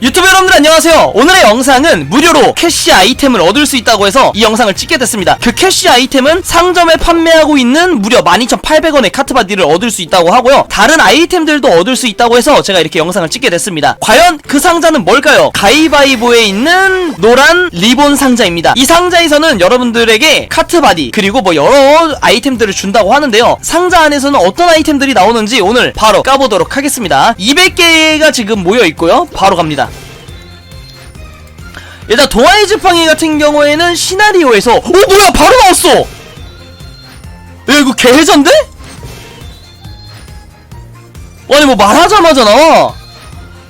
유튜브 여러분들 안녕하세요. 오늘의 영상은 무료로 캐시 아이템을 얻을 수 있다고 해서 이 영상을 찍게 됐습니다. 그 캐시 아이템은 상점에 판매하고 있는 무려 12,800원의 카트바디를 얻을 수 있다고 하고요. 다른 아이템들도 얻을 수 있다고 해서 제가 이렇게 영상을 찍게 됐습니다. 과연 그 상자는 뭘까요? 가위바위보에 있는 노란 리본 상자입니다. 이 상자에서는 여러분들에게 카트바디 그리고 뭐 여러 아이템들을 준다고 하는데요. 상자 안에서는 어떤 아이템들이 나오는지 오늘 바로 까보도록 하겠습니다. 200개가 지금 모여 있고요. 바로 갑니다 일단 동아의 지팡이 같은 경우에는 시나리오에서 오 뭐야 바로 나왔어 야 이거 개해전데? 아니 뭐 말하자마자 나와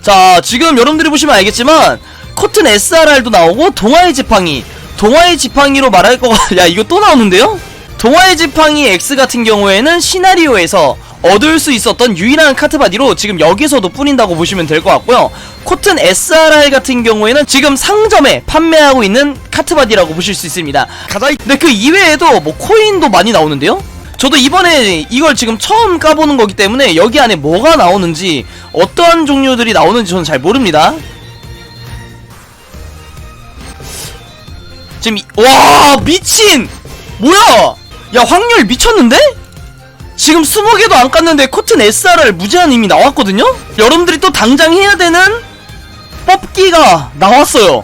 자 지금 여러분들이 보시면 알겠지만 커튼 SRR도 나오고 동아의 지팡이 동아의 지팡이로 말할 거가 야 이거 또 나오는데요? 동아의 지팡이 X 같은 경우에는 시나리오에서 얻을 수 있었던 유일한 카트바디로 지금 여기서도 뿌린다고 보시면 될 것 같고요. 코튼 SRR 같은 경우에는 지금 상점에 판매하고 있는 카트바디라고 보실 수 있습니다. 가자 근데 그 이외에도 뭐 코인도 많이 나오는데요? 저도 이번에 이걸 지금 처음 까보는 거기 때문에 여기 안에 뭐가 나오는지 어떠한 종류들이 나오는지 저는 잘 모릅니다. 지금 이- 와 미친! 뭐야? 야 확률 미쳤는데? 지금 20개도 안 깠는데 코튼 SRR 무제한 이미 나왔거든요? 여러분들이 또 당장 해야 되는 뽑기가 나왔어요.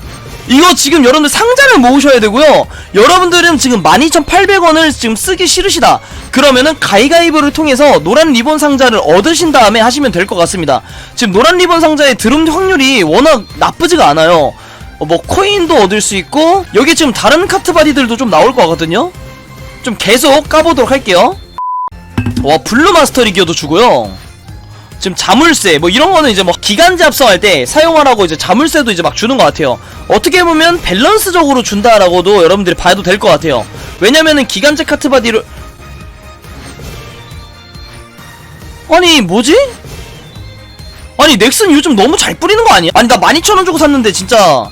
이거 지금 여러분들 상자를 모으셔야 되고요. 여러분들은 지금 12,800원을 지금 쓰기 싫으시다. 그러면은 가위가위보를 통해서 노란 리본 상자를 얻으신 다음에 하시면 될 것 같습니다. 지금 노란 리본 상자의 드럼 확률이 워낙 나쁘지가 않아요. 어, 뭐 코인도 얻을 수 있고 여기 지금 다른 카트 바디들도 좀 나올 것 같거든요? 좀 계속 까보도록 할게요 와 블루 마스터 리기어도 주고요. 지금 자물쇠 뭐 이런 거는 이제 뭐 기간제 합성할 때 사용하라고 이제 자물쇠도 이제 막 주는 것 같아요. 어떻게 보면 밸런스적으로 준다라고도 여러분들이 봐도 될 것 같아요. 왜냐면은 기간제 카트 바디를 아니 뭐지? 아니 넥슨 요즘 너무 잘 뿌리는 거 아니야? 아니 나 12,000원 주고 샀는데 진짜.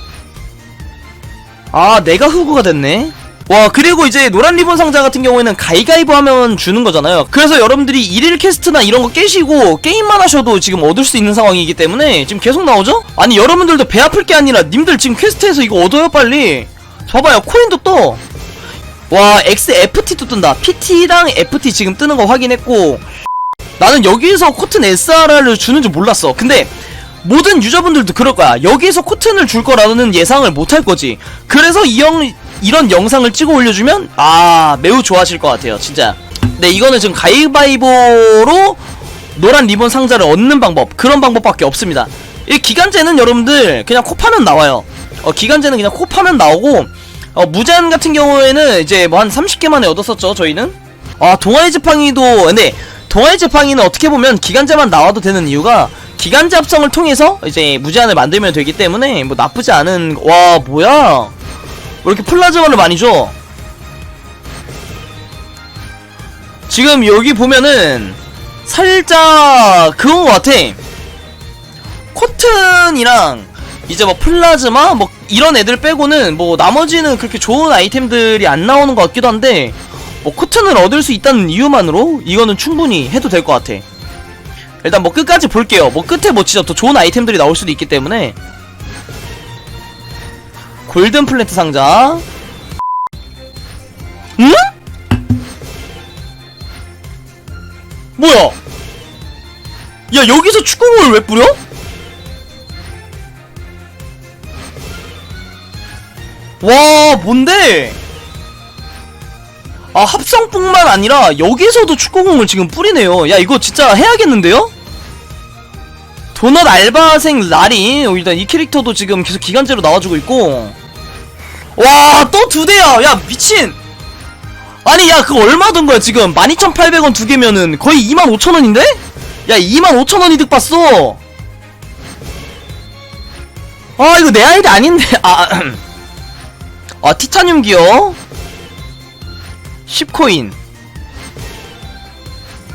아 내가 흑우가 됐네 와 그리고 이제 노란 리본 상자 같은 경우에는 가위가위보 하면 주는 거잖아요. 그래서 여러분들이 일일 캐스트나 이런 거 깨시고 게임만 하셔도 지금 얻을 수 있는 상황이기 때문에 지금 계속 나오죠? 아니 여러분들도 배 아플 게 아니라 님들 지금 퀘스트에서 이거 얻어요 빨리. 봐봐요 코인도 떠. 와 XFT도 뜬다. PT랑 FT 지금 뜨는 거 확인했고. 나는 여기서 코튼 SRR을 주는 줄 몰랐어. 근데 모든 유저분들도 그럴 거야. 여기서 코튼을 줄 거라는 예상을 못 할 거지. 그래서 이 영, 이런 영상을 찍어 올려주면 아 매우 좋아하실 것 같아요 진짜. 네 이거는 지금 가위바위보로 노란 리본 상자를 얻는 방법 그런 방법밖에 없습니다. 이 기간제는 여러분들 그냥 코 파면 나와요. 어 기간제는 그냥 코 파면 나오고 어 무제한 같은 경우에는 이제 뭐 한 30개 만에 얻었었죠 저희는. 아 동아의 지팡이도 근데 동아의 지팡이는 어떻게 보면 기간제만 나와도 되는 이유가 기간제 합성을 통해서 이제 무제한을 만들면 되기 때문에 뭐 나쁘지 않은 와 뭐야 왜 이렇게 플라즈마를 많이 줘? 지금 여기 보면은 살짝 그건 것 같아. 코튼이랑 이제 뭐 플라즈마 뭐 이런 애들 빼고는 뭐 나머지는 그렇게 좋은 아이템들이 안 나오는 것 같기도 한데 뭐 코튼을 얻을 수 있다는 이유만으로 이거는 충분히 해도 될 것 같아. 일단 뭐 끝까지 볼게요. 뭐 끝에 뭐 진짜 더 좋은 아이템들이 나올 수도 있기 때문에 골든 플랜트 상자 응? 뭐야 야 여기서 축구공을 왜 뿌려? 와 뭔데 아 합성뿐만 아니라 여기서도 축구공을 지금 뿌리네요 야 이거 진짜 해야겠는데요? 도넛 알바생 라리 어, 일단 이 캐릭터도 지금 계속 기간제로 나와주고 있고. 와 또 두 대야. 야 미친. 아니 야 그거 얼마 든 거야 지금? 12,800원 두 개면은 거의 25,000원인데? 야 25,000원 이득 봤어. 아 이거 내 아이디 아닌데. 아, 아 티타늄 기어. 10코인.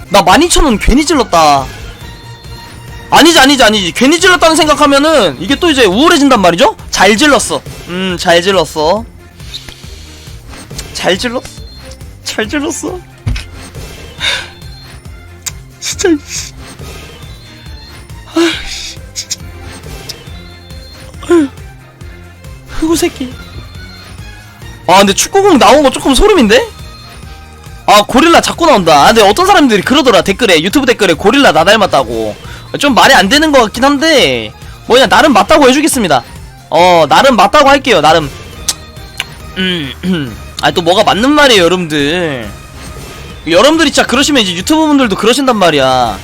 나 12,000원 괜히 질렀다 아니지 아니지 아니지. 괜히 질렀다는 생각하면은 이게 또 이제 우울해진단 말이죠? 잘 질렀어. 음 잘 질렀어. 잘 질렀? 잘 질렀어? 진짜 씨. 아이씨 진짜. 아휴. 새끼. 아 근데 축구공 나온 거 조금 소름인데? 아 고릴라 자꾸 나온다. 아 근데 어떤 사람들이 그러더라. 댓글에 유튜브 댓글에 고릴라 나 닮았다고 좀 말이 안 되는 것 같긴 한데 뭐냐 나름 맞다고 해주겠습니다. 어 나름 맞다고 할게요 나름. 음아또 뭐가 맞는 말이에요 여러분들. 여러분들이 진짜 그러시면 이제 유튜브 분들도 그러신단 말이야.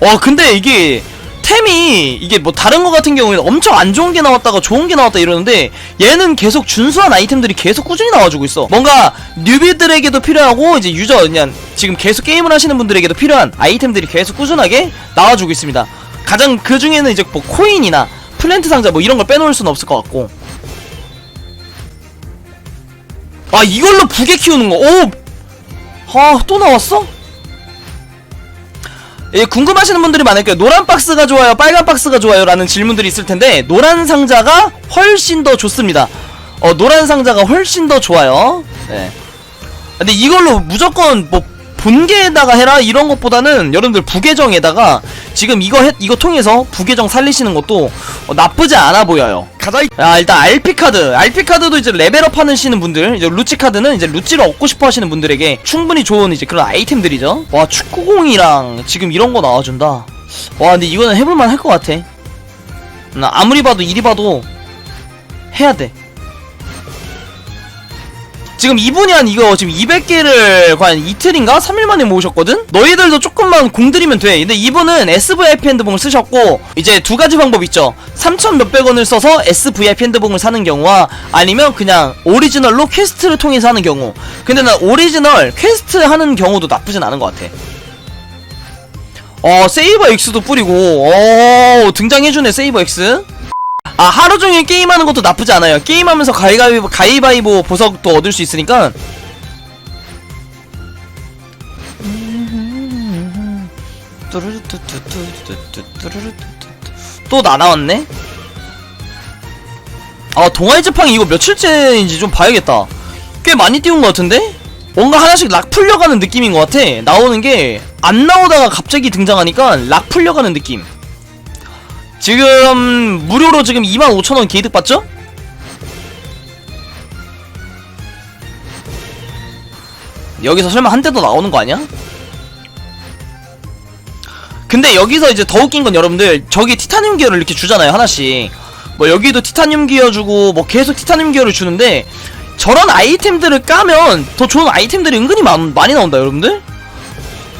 와 근데 이게 템이 이게 뭐 다른 거 같은 경우에는 엄청 안 좋은 게 나왔다가 좋은 게 나왔다 이러는데 얘는 계속 준수한 아이템들이 계속 꾸준히 나와주고 있어 뭔가 뉴비들에게도 필요하고 이제 유저 그냥 지금 계속 게임을 하시는 분들에게도 필요한 아이템들이 계속 꾸준하게 나와주고 있습니다 가장 그 중에는 이제 뭐 코인이나 플랜트 상자 뭐 이런 걸 빼놓을 수는 없을 것 같고 아 이걸로 부계 키우는 거 오! 아또 나왔어? 예, 궁금하시는 분들이 많을 거예요. 노란 박스가 좋아요, 빨간 박스가 좋아요? 라는 질문들이 있을 텐데, 노란 상자가 훨씬 더 좋습니다. 어, 노란 상자가 훨씬 더 좋아요. 네. 근데 이걸로 무조건 뭐, 본계에다가 해라? 이런 것보다는 여러분들 부계정에다가 지금 이거 해, 이거 통해서 부계정 살리시는 것도 어, 나쁘지 않아 보여요. 가자. 아, 일단 RP 카드. RP 카드도 이제 레벨업 하시는 분들, 이제 루치 카드는 이제 루치를 얻고 싶어 하시는 분들에게 충분히 좋은 이제 그런 아이템들이죠. 와, 축구공이랑 지금 이런 거 나와준다. 와, 근데 이거는 해볼만 할 것 같아. 나 아무리 봐도 이리 봐도 해야 돼. 지금 이분이 한 이거 지금 200개를 과연 이틀인가? 3일 만에 모으셨거든? 너희들도 조금만 공들이면 돼. 근데 이분은 SVIP 핸드봉을 쓰셨고, 이제 두 가지 방법 있죠. 3천 몇백 원을 써서 SVIP 핸드봉을 사는 경우와 아니면 그냥 오리지널로 퀘스트를 통해서 하는 경우. 근데 난 오리지널 퀘스트 하는 경우도 나쁘진 않은 것 같아. 어, 세이버 X도 뿌리고, 어, 등장해주네, 세이버 X. 아 하루 종일 게임하는 것도 나쁘지 않아요. 게임하면서 가위바위보 가위바위보 보석도 얻을 수 있으니까. 또 나 나왔네. 아 동아리 지팡이 이거 며칠째인지 좀 봐야겠다. 꽤 많이 띄운 것 같은데? 뭔가 하나씩 락 풀려가는 느낌인 것 같아. 나오는 게 안 나오다가 갑자기 등장하니까 락 풀려가는 느낌. 지금 무료로 지금 25,000원 개이득 받죠? 여기서 설마 한 대 더 나오는 거 아니야? 근데 여기서 이제 더 웃긴 건 여러분들 저기 티타늄 기어를 이렇게 주잖아요 하나씩 뭐 여기도 티타늄 기어 주고 뭐 계속 티타늄 기어를 주는데 저런 아이템들을 까면 더 좋은 아이템들이 은근히 많, 많이 나온다 여러분들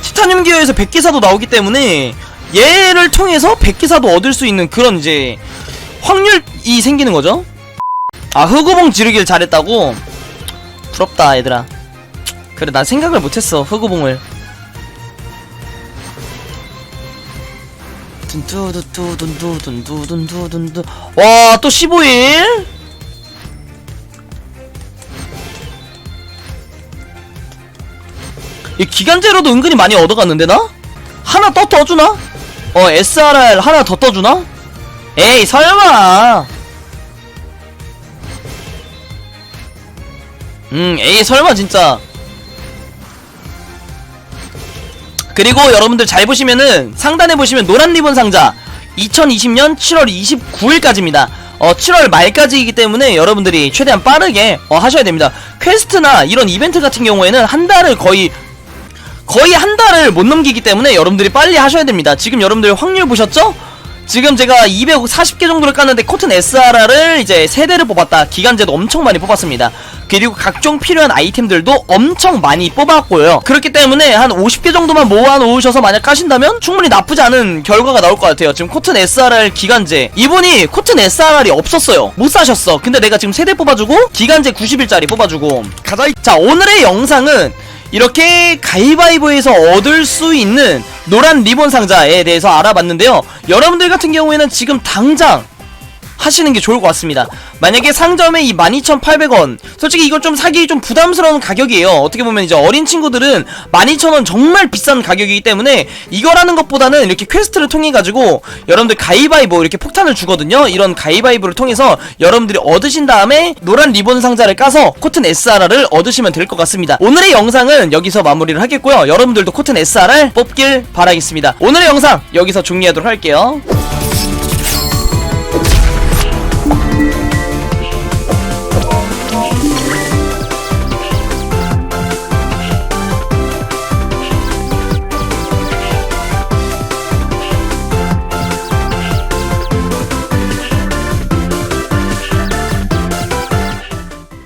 티타늄 기어에서 100기사도 나오기 때문에 얘를 통해서 100기사도 얻을 수 있는 그런 이제 확률이 생기는 거죠 아 흑우봉 지르길 잘했다고? 부럽다 얘들아 그래 난 생각을 못했어 흑우봉을 둔두두두둔두둔두둔두 와또 15일 이 기간제로도 은근히 많이 얻어갔는데 나? 하나 더 떠주나? 어 SRR 하나 더 떠주나? 에이 설마! 음 에이 설마 진짜. 그리고 여러분들 잘 보시면은 상단에 보시면 노란 리본 상자. 2020년 7월 29일까지입니다. 어 7월 말까지이기 때문에 여러분들이 최대한 빠르게 어, 하셔야 됩니다. 퀘스트나 이런 이벤트 같은 경우에는 한 달을 거의 거의 한 달을 못 넘기기 때문에 여러분들이 빨리 하셔야 됩니다. 지금 여러분들 확률 보셨죠? 지금 제가 240개 정도를 깠는데 코튼 SRR을 이제 3대를 뽑았다. 기간제도 엄청 많이 뽑았습니다. 그리고 각종 필요한 아이템들도 엄청 많이 뽑았고요. 그렇기 때문에 한 50개 정도만 모아 놓으셔서 만약 까신다면 충분히 나쁘지 않은 결과가 나올 것 같아요. 지금 코튼 SRR 기간제. 이분이 코튼 SRR이 없었어요. 못 사셨어. 근데 내가 지금 3대 뽑아주고 기간제 90일짜리 뽑아주고 가자. 자, 오늘의 영상은 이렇게 가위바위보에서 얻을 수 있는 노란 리본 상자에 대해서 알아봤는데요. 여러분들 같은 경우에는 지금 당장 하시는 게 좋을 것 같습니다. 만약에 상점에 이 12,800원 솔직히 이건 좀 사기 좀 부담스러운 가격이에요. 어떻게 보면 이제 어린 친구들은 12,000원 정말 비싼 가격이기 때문에 이거라는 것보다는 이렇게 퀘스트를 통해 가지고 여러분들 가위바위보 이렇게 폭탄을 주거든요. 이런 가위바위보를 통해서 여러분들이 얻으신 다음에 노란 리본 상자를 까서 코튼 SRR을 얻으시면 될 것 같습니다. 오늘의 영상은 여기서 마무리를 하겠고요. 여러분들도 코튼 SRR 뽑길 바라겠습니다. 오늘의 영상 여기서 종료하도록 할게요.